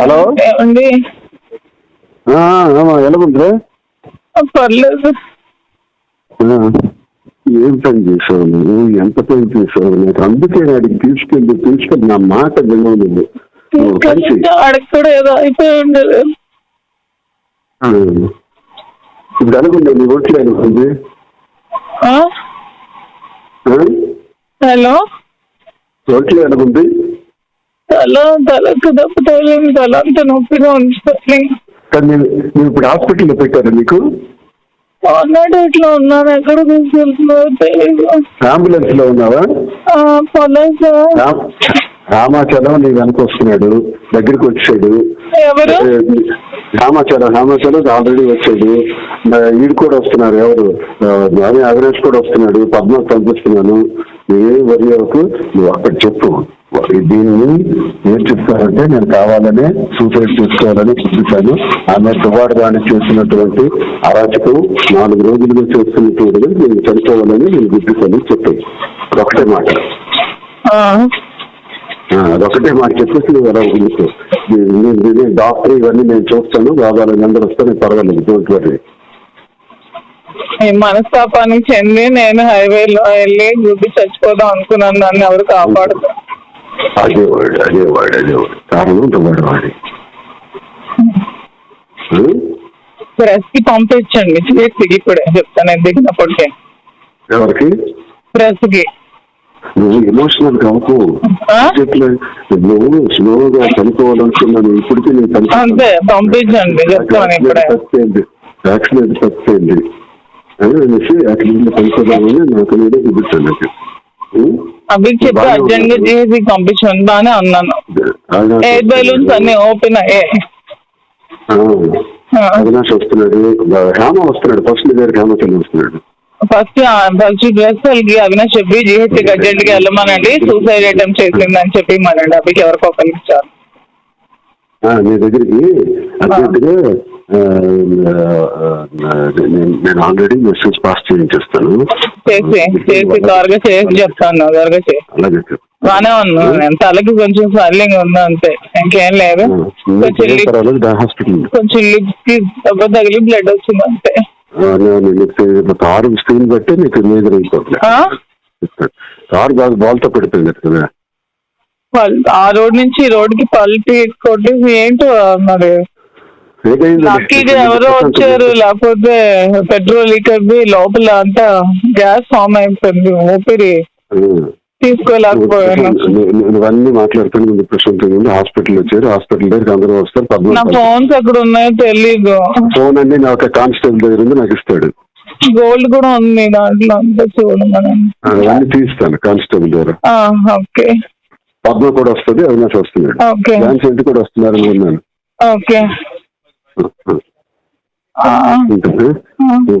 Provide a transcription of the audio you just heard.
Hello? ఏమండి ఎలా ఉంది? పర్లేదు. ఏం పని చేసావు నువ్వు ఎంత పని చేసావు నాకు అందుకే అడిగి తీసుకెళ్ళి తీసుకెళ్ళి. నా మాట వినవు నువ్వు. ఏదో అయిపోయి ఉండదు. ఆ. ఇప్పుడు అనుకుంటా నీ ఒట్లు అనుకుంది? హలో? ఒట్లు అనుకుంది తల తలకు దెబ్బ తగిలింది తల అంత నొప్పిగా ఉంది నేను ఇప్పుడు హాస్పిటల్లో పెట్టాను నీకు అన్నాడు ఇట్లా ఉన్నాను ఎక్కడ తీసుకెళ్తున్నారో తెలియదు అంబులెన్స్లో ఉన్నావా రామ్- రామాచలం నీ వెనక వస్తున్నాడు దగ్గరికి వచ్చాడు. ఎవరు? రామాచలం రామాచలం ఆల్రెడీ వచ్చాడు. ఈడు కూడా వస్తున్నారు ఎవరు? అవినాష్ కూడా వస్తున్నాడు పద్మ పంపిస్తున్నాను. నువ్వేం వరి అవ్వకు నువ్వు అక్కడ చెప్పు. దీన్ని ఏం చెప్తారంటే నేను కావాలనే సూసైడ్ చేసుకోవాలని చూపించాను ఆమె దువాడదాన్ని చేస్తున్నటువంటి అరాచకం నాలుగు రోజులుగా చేస్తున్నటువంటి నేను చనిపోవాలని నేను గుర్తిస్తాను చెప్పాను ఒకటే మాట. అదొకటే మాట. చెప్పేసి నువ్వు ఎలా డాక్టర్ ఇవన్నీ నేను చూస్తాను. బాబాలు అందరూ వస్తాను పర్వాలేదు. డోంట్ వరీ మనస్తాపానికి చెంది నేను హైవేలో వెళ్ళి గుడ్డి చచ్చిపోదాం అనుకున్నాను. నన్ను ఎవరు కాపాడుతారు అదే వాడు అదే వాడు అదే వాడు. కారణం వాడు వాడి. ప్రెస్కి పంపించండి. చేసి ఇప్పుడే చెప్తాను దిగినప్పటికే. ఎవరికి? ప్రెస్కి నువ్వు ఎమోషనల్ కావు? నువ్వు స్లోగా చనిపోవాలనుకున్నాను. ఇప్పటికీ నేను. అంతే పంపించండి. చెప్తాను ఇప్పుడే. యాక్సిడెంట్ తప్పేంది. అనేసి నాకు. చూపించాను నాకు చెప్పి అర్జెంట్గా ఉన్నాడు. చేసి పంపించండి బాగానే అన్నాను. అవినాష్ ఎయిర్ బెలూన్స్ అన్ని ఓపెన్ అయ్యాయి. అవినాష్ వస్తున్నాడు. రామ వస్తున్నాడు. ఫస్ట్ దగ్గర రామచంద్ర వస్తున్నాడు. ఫస్ట్ ఫస్ట్ డ్రెస్ వాళ్ళకి అవినాష్ చెప్పి జిహెచ్ అర్జెంట్గా వెళ్ళమనండి. సూసైడ్ అటెంప్ట్ చేసిందని చెప్పి మనండి. అభికి ఎవరికో ఒకరికి నీ దగ్గరికి అర్జెంటుగా ఆ, ఆ, నేను- ఆల్రెడీ మెసేజ్ పాస్ చేయించేస్తాను. చేసి చేసి త్వరగా చేసి చెప్తాను త్వరగా చేసి అలాగే. బానే ఉన్నా నేను తలకి కొంచెం స్వెల్లింగ్ ఉంది అంతే ఇంకేం లేదు. కొంచెం హాస్పిటల్ కొంచెం దెబ్బ తగిలి బ్లడ్ వచ్చింది అంతే. కారు స్క్రీన్ బట్టి నీకు మీద? కారు బాల్తో పడిపోయింది కదా. ఆ రోడ్ నుంచి ఈ రోడ్కి పల్టి కొట్టేసి ఏంటో మరి? లక్కీగా ఎవరో వచ్చారు లేకపోతే పెట్రోల్ లీకర్ది లోపల అంతా గ్యాస్ ఫామ్ అయిపోయింది ఊపిరి. తీసుకోలేకపోయాను. నువ్వన్నీ మాట్లాడుతున్నా ముందు హాస్పిటల్ వచ్చారు. హాస్పిటల్ దగ్గర అందరూ వస్తారు. నా ఫోన్స్ ఎక్కడ ఉన్నాయో తెలీదు. ఫోన్ అన్ని నా ఒక కానిస్టేబుల్ దగ్గర ఉంది నాకు ఇస్తాడు. గోల్డ్ కూడా ఉంది దాంట్లో అంతా చూడమని అవన్నీ తీస్తాను కానిస్టేబుల్ దగ్గర ఆ, ఓకే. పద్మ కూడా వస్తుంది అవినాష్ వస్తున్నాడు. ఓకే. డాన్స్ ఇంటి కూడా వస్తున్నారని విన్నాను. ఓకే. ఆ, ఉంటుంది ఆ.